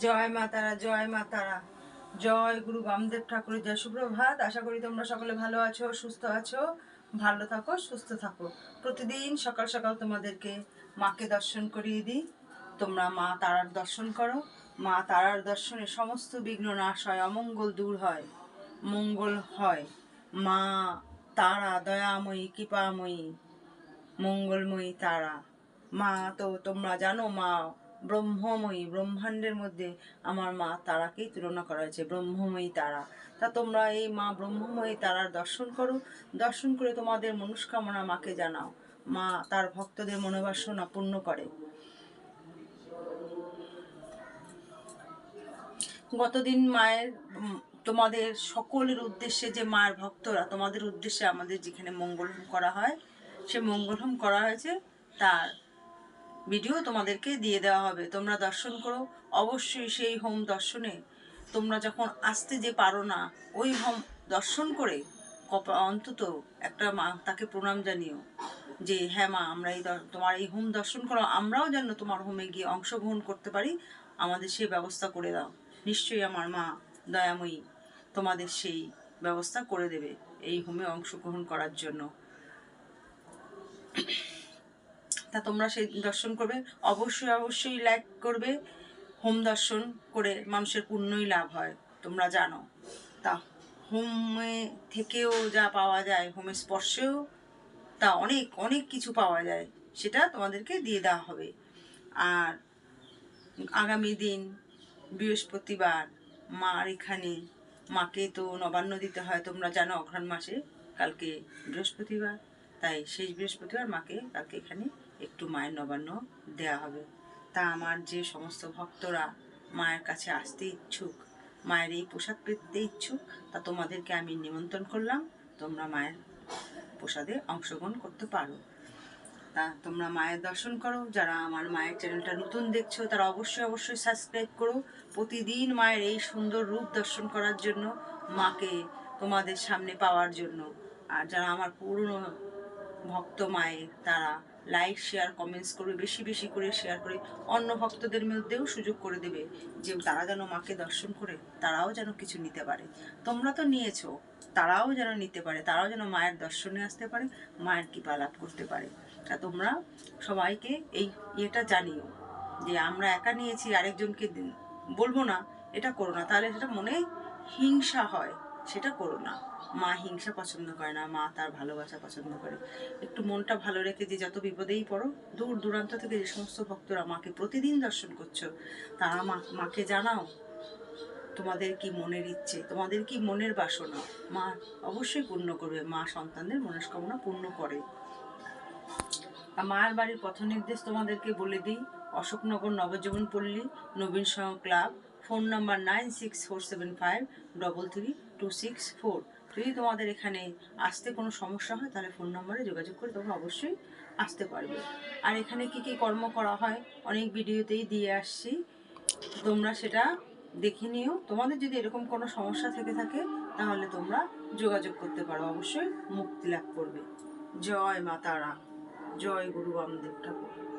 জয় মা তারা, জয় মা তারা। জয় গুরু বামদেব ঠাকুরের জয়। সুপ্রভাত, আশা করি তোমরা সকলে ভালো আছো, সুস্থ আছো, ভালো থাকো, সুস্থ থাকো। প্রতিদিন সকাল সকাল তোমাদেরকে মাকে দর্শন করিয়ে দিই। তোমরা মা তারার দর্শন করো। মা তারার দর্শনে সমস্ত বিঘ্ন নাশ হয়, অমঙ্গল দূর হয়, মঙ্গল হয়। মা তারা, দয়াময়ী, কৃপাময়ী, মঙ্গলময়ী তারা। মা তো তোমরা জানো মা ব্রহ্মময়ী, ব্রহ্মাণ্ডের মধ্যে আমার মা তারাকেই তুলনা করা হয়েছে, ব্রহ্মময়ী তারা। তা তোমরা এই মা ব্রহ্মময়ী তারার দর্শন করো। দর্শন করে তোমাদের মনস্কামনা মাকে জানাও। মা তার ভক্তদের মনোবাসনা পূর্ণ করে। গতদিন মায়ের তোমাদের সকলের উদ্দেশ্যে যে মায়ের ভক্তরা, তোমাদের উদ্দেশ্যে আমাদের যেখানে মঙ্গল হোম করা হয়, সে মঙ্গল হোম করা হয়েছে তার ভিডিও তোমাদেরকে দিয়ে দেওয়া হবে। তোমরা দর্শন করো। অবশ্যই সেই হোম দর্শনে তোমরা যখন আসতে যে পারো না, ওই হোম দর্শন করে অন্তত একটা মা তাকে প্রণাম জানিও যে হ্যাঁ মা, আমরা এই তোমার এই হোম দর্শন করো। আমরাও যেন তোমার হোমে গিয়ে অংশগ্রহণ করতে পারি। আমাদের সেই ব্যবস্থা করে দাও। নিশ্চয়ই আমার মা দয়াময়ী তোমাদের সেই ব্যবস্থা করে দেবে এই হোমে অংশগ্রহণ করার জন্য। তা তোমরা সেই দর্শন করবে। অবশ্যই অবশ্যই লাইক করবে। হোম দর্শন করে মানুষের পুণ্যই লাভ হয়, তোমরা জানো। তা হোমে থেকেও যা পাওয়া যায়, হোমে স্পর্শেও তা অনেক অনেক কিছু পাওয়া যায়, সেটা তোমাদেরকে দিয়ে দেওয়া হবে। আর আগামী দিন বৃহস্পতিবার মার এখানে, মাকে তো নবান্ন দিতে হয়, তোমরা জানো অঘ্রাণ মাসে, কালকে বৃহস্পতিবার, তাই শেষ বৃহস্পতিবার মাকে কালকে এখানে একটু মায়ের নবান্ন দেয়া হবে। তা আমার যে সমস্ত ভক্তরা মায়ের কাছে আসতে ইচ্ছুক, মায়ের এই পোশাক পেতে ইচ্ছুক, তা তোমাদেরকে আমি নিমন্ত্রণ করলাম। তোমরা মায়ের প্রসাদে অংশগ্রহণ করতে পারো। তা তোমরা মায়ের দর্শন করো। যারা আমার মায়ের চ্যানেলটা নতুন দেখছ, তারা অবশ্যই অবশ্যই সাবস্ক্রাইব করো। প্রতিদিন মায়ের এই সুন্দর রূপ দর্শন করার জন্য, মাকে তোমাদের সামনে পাওয়ার জন্য। আর যারা আমার পুরনো ভক্ত মায়ের, তারা লাইক শেয়ার কমেন্টস করবে, বেশি বেশি করে শেয়ার করে, অন্য ভক্তদের মধ্যেও সুযোগ করে দেবে যে তারা যেন মাকে দর্শন করে, তারাও যেন কিছু নিতে পারে। তোমরা তো নিয়েছো, তারাও যেন নিতে পারে, তারাও যেন মায়ের দর্শনে আসতে পারে, মায়ের কৃপা লাভ করতে পারে। তা তোমরা সবাইকে এই ইয়েটা জানিও, যে আমরা একা নিয়েছি, আরেকজনকে বলব না, এটা করো না। তাহলে সেটা মনে হিংসা হয়। সেটা করো না। মা হিংসা পছন্দ করে না, মা তার ভালোবাসা পছন্দ করে। একটু মনটা ভালো রেখে যে যত বিপদেই পড়ো, দূর দূরান্ত থেকে যে সমস্ত ভক্তরা মাকে প্রতিদিন দর্শন করছ, তারা মা, মাকে জানাও তোমাদের কি মনের ইচ্ছে, তোমাদের কি মনের বাসনা। মা অবশ্যই পূর্ণ করবে, মা সন্তানদের মনস্কামনা পূর্ণ করে। মায়ের বাড়ির পথ নির্দেশ তোমাদেরকে বলে দিই, অশোকনগর নবজীবন পল্লী নবীন সহ club phone number nine six four seven five double three two six four. যদি তোমাদের এখানে আসতে কোনো সমস্যা হয়, তাহলে ফোন নম্বরে যোগাযোগ করে তোমরা অবশ্যই আসতে পারবে। আর এখানে কি কি কর্ম করা হয়, অনেক ভিডিওতেই দিয়ে আসছি। তোমরা সেটা দেখে নিও। তোমাদের যদি এরকম কোনো সমস্যা থেকে থাকে, তাহলে তোমরা যোগাযোগ করতে পারো। অবশ্যই মুক্তি লাভ করবে। জয় মাতারা। জয় গুরু বামদেব ঠাকুর।